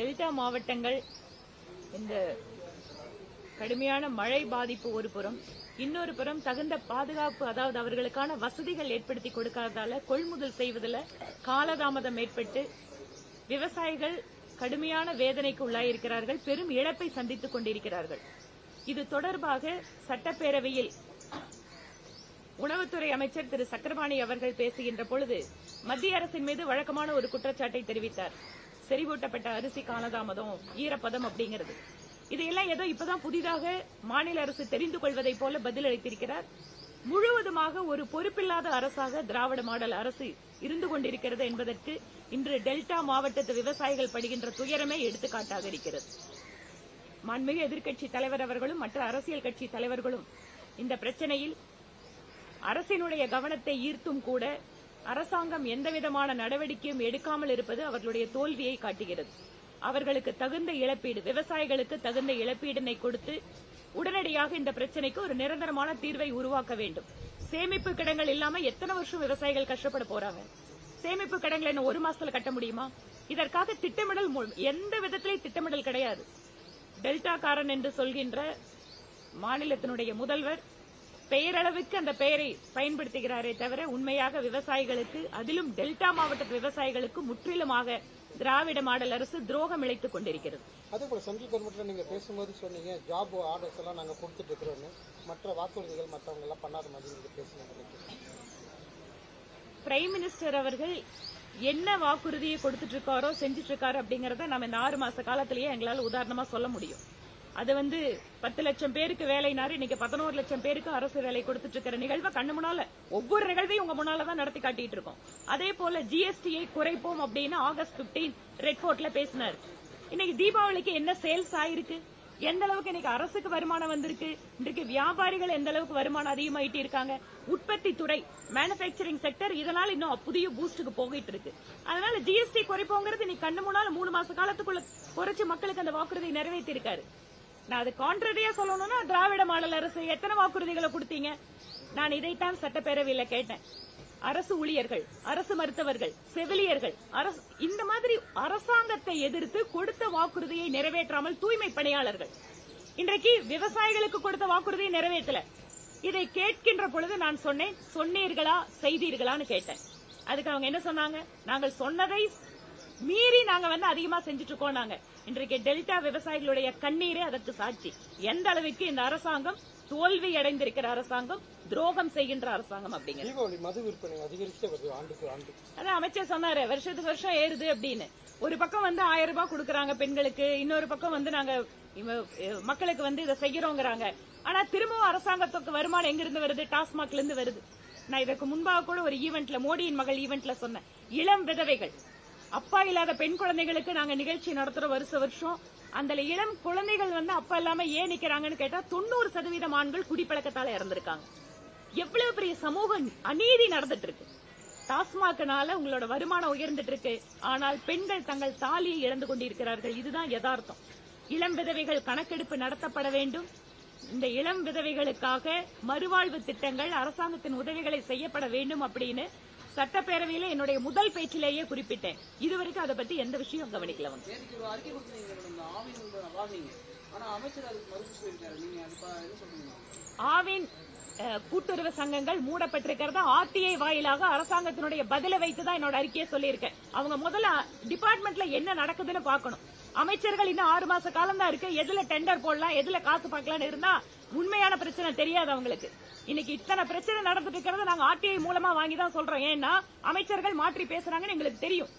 Delta மாவட்டங்கள் இந்த கடுமையான மழை பாதிப்பு ஒரு புறம் இன்னொரு புறம் தகுந்த பாதுகாப்பு அதாவது அவர்களுக்கான வசதிகள் ஏற்படுத்தி கொடுக்காததால கொள்முதல் செய்வதில் காலதாமதம் ஏற்பட்டு விவசாயிகள் கடுமையான வேதனைக்கு உள்ளாயிருக்கிறார்கள் பெரும் இழப்பை சந்தித்துக் கொண்டிருக்கிறார்கள். இது தொடர்பாக சட்டப்பேரவையில் உணவுத்துறை அமைச்சர் திரு. சக்கரபாணி அவர்கள் பேசுகின்ற பொழுது மத்திய அரசின் மீது வழக்கமான ஒரு குற்றச்சாட்டை தெரிவித்தார். செறிவூட்டப்பட்ட அரிசி காலதாமதம் ஈரப்பதம் அப்படிங்கிறது. இதையெல்லாம் ஏதோ இப்பதான் புதிதாக மாநில அரசு தெரிந்து கொள்வதை போல பதிலளித்திருக்கிறார். முழுவதுமாக ஒரு பொறுப்பில்லாத அரசாக திராவிட மாடல் அரசு இருந்து கொண்டிருக்கிறது என்பதற்கு இன்று டெல்டா மாவட்டத்து விவசாயிகள் படுகின்ற துயரமே எடுத்துக்காட்டாக இருக்கிறது. மாண்புமிகு எதிர்க்கட்சி தலைவர் அவர்களும் மற்ற அரசியல் கட்சி தலைவர்களும் இந்த பிரச்சனையில் அரசினுடைய கவனத்தை ஈர்த்தும் கூட அரசாங்கம் எந்தவிதமான நடவடிக்கையும் எடுக்காமல் இருப்பது அவர்களுடைய தோல்வியை காட்டுகிறது. அவர்களுக்கு தகுந்த இழப்பீடு விவசாயிகளுக்கு தகுந்த இழப்பீடினை கொடுத்து உடனடியாக இந்த பிரச்சனைக்கு ஒரு நிரந்தரமான தீர்வை உருவாக்க வேண்டும். சேமிப்பு கிடங்கள் இல்லாம எத்தனை வருஷம் விவசாயிகள் கஷ்டப்பட போறாங்க? சேமிப்பு கிடங்களை என்ன ஒரு மாசத்துல கட்ட முடியுமா? இதற்காக திட்டமிடல் மூலம் எந்த விதத்திலேயும் திட்டமிடல் கிடையாது. டெல்டாக்காரன் என்று சொல்கின்ற மாநிலத்தினுடைய முதல்வர் பெயரளவுக்கு அந்த பெயரை பயன்படுத்துகிறாரே தவிர உண்மையாக விவசாயிகளுக்கு அதிலும் டெல்டா மாவட்ட விவசாயிகளுக்கு முற்றிலுமாக திராவிட மாடல் அரசு துரோகம் இழைத்துக் கொண்டிருக்கிறது. அதே போல சென்ட்ரல் கவர்மெண்ட்ல நீங்க பேசும்போது சொன்னீங்க ஜாப் ஆர்டர்ஸ் எல்லாம் நாங்க கொடுத்துட்டு இருக்கிறோம்னு. மற்ற வாக்குறுதிகள் மற்றவங்க எல்லாம் பண்ணாத மாதிரி நீங்க பேசுனீங்க பிரைம் மினிஸ்டர் அவர்கள் என்ன வாக்குறுதியை கொடுத்துட்டு இருக்காரோ செஞ்சுட்டு இருக்காரு அப்படிங்கறத நம்ம இந்த ஆறு மாச காலத்திலேயே எங்களால உதாரணமா சொல்ல முடியும். அது வந்து பத்து லட்சம் பேருக்கு வேலைனாரு இன்னைக்கு பதினோரு லட்சம் பேருக்கு அரசு வேலை கொடுத்துட்டு இருக்கிற நிகழ்வை கண்ணு முன்னால ஒவ்வொரு நிகழ்வையும் உங்க முன்னால தான் நடத்தி காட்டிட்டு இருக்கோம். அதே போல ஜிஎஸ்டியை குறைப்போம் அப்படின்னு ஆகஸ்ட் 15 ரெட் போர்ட்ல பேசினார். இன்னைக்கு தீபாவளிக்கு என்ன சேல்ஸ் ஆயிருக்கு? எந்த அளவுக்கு இன்னைக்கு அரசுக்கு வருமானம் வந்திருக்கு? இன்றைக்கு வியாபாரிகள் எந்த அளவுக்கு வருமானம் அதிகமாயிட்டு இருக்காங்க? உற்பத்தி துறை மேனுபேக்சரிங் செக்டர் இதனால இன்னும் புதிய பூஸ்டுக்கு போகிட்டு இருக்கு. அதனால ஜிஎஸ்டி குறைப்போங்கிறது இன்னைக்கு கண்ணு முன்னால மூணு மாச காலத்துக்குள்ள குறைச்சு மக்களுக்கு அந்த வாக்குறுதியை நிறைவேற்றி இருக்காரு நான் அது கான்ட்ரடியா சொல்லணும்னா திராவிட மாடல் அரசு எத்தனை வாக்குறுதிகளை கொடுத்தீங்க? நான் இதைத்தான் சட்டப்பேரவையில கேட்டேன். அரசு ஊழியர்கள் அரசு மருத்துவர்கள் செவிலியர்கள் அரசு இந்த மாதிரி அரசாங்கத்தை எதிர்த்து கொடுத்த வாக்குறுதியை நிறைவேற்றாமல் தூய்மை பணியாளர்கள். இன்றைக்கு விவசாயிகளுக்கு கொடுத்த வாக்குறுதியை நிறைவேற்றல. இதை கேட்கின்ற பொழுது நான் சொன்னேன் சொன்னீர்களா? செய்தீர்களான்னு கேட்டேன். அதுக்கு அவங்க என்ன சொன்னாங்க? நாங்கள் சொன்னதை மீறி நாங்க வந்து அதிகமா செஞ்சுட்டு இருக்கோம் நாங்க. இன்றைக்கு டெல்டா விவசாயிகளுடைய கண்ணீரே அதற்கு சாட்சி. எந்த அளவுக்கு இந்த அரசாங்கம் தோல்வி அடைந்திருக்கிற அரசாங்கம் துரோகம் செய்கின்ற அரசாங்கம் அப்படிங்கிற தீபாவளி மது விற்பனை அதிகரிச்சே வருது ஆண்டுக்கு ஆண்டு. அதான் அமைச்சர் சொன்னாரு வருஷத்துக்கு வருஷம் ஏறுது அப்படின்னு. ஒரு பக்கம் வந்து ஆயிரம் ரூபாய் கொடுக்கறாங்க பெண்களுக்கு இன்னொரு பக்கம் வந்து நாங்க மக்களுக்கு வந்து இதை செய்யறோங்கிறாங்க. ஆனா திரும்பவும் அரசாங்கத்துக்கு வருமானம் எங்க இருந்து வருது? டாஸ்மாக்ல இருந்து வருது. நான் இதற்கு முன்பாக கூட ஒரு ஈவென்ட்ல மோடியின் மகள் ஈவென்ட்ல சொன்னேன். இளம் விதவைகள் அப்பா இல்லாத பெண் குழந்தைகளுக்கு நாங்க நிகழ்ச்சி நடத்துறோம் வருஷ வருஷம். அந்த இளம் குழந்தைகள் வந்து அப்பா இல்லாம ஏன் நிக்கிறாங்கன்னு கேட்டா தொண்ணூறு சதவீதம் ஆண்கள் குடிப்பழக்கத்தால இறந்திருக்காங்க. எவ்வளவு பெரிய சமூக அநீதி நடந்துட்டு இருக்கு டாஸ்மாக்னால உங்களோட வருமானம் உயர்ந்துட்டு இருக்கு ஆனால் பெண்கள் தங்கள் தாலியை இழந்து கொண்டிருக்கிறார்கள். இதுதான் யதார்த்தம். இளம் விதவைகள் கணக்கெடுப்பு நடத்தப்பட வேண்டும். இந்த இளம் விதவைகளுக்காக மறுவாழ்வு திட்டங்கள் அரசாங்கத்தின் உதவிகளை செய்யப்பட வேண்டும் அப்படின்னு சட்டப்பேரவையில என்னுடைய முதல் பேச்சிலேயே குறிப்பிட்டேன். இதுவரைக்கும் அதை பத்தி எந்த விஷயம் கவனிக்கல ஆவின் கூட்டுறவு சங்கங்கள் மூடப்பட்டிருக்கிறதா ஆர்டிஐ வாயிலாக அரசாங்கத்தினுடைய பதிலை வைத்து தான் என்னோட அறிக்கையை சொல்லியிருக்கேன். அவங்க முதல்ல டிபார்ட்மெண்ட்ல என்ன நடக்குதுன்னு பார்க்கணும். அமைச்சர்கள் இன்னும் ஆறு மாச காலம் தான் இருக்கு. எதுல டெண்டர் போடலாம் எதுல காசு பார்க்கலாம்னு இருந்தா உண்மையான பிரச்சனை தெரியாது அவங்களுக்கு. இன்னைக்கு இத்தனை பிரச்சனை நடந்துட்டு இருக்கிறத நாங்க ஆர்டிஐ மூலமா வாங்கி தான் சொல்றோம். ஏன்னா அமைச்சர்கள் மாற்றி பேசுறாங்கன்னு எங்களுக்கு தெரியும்.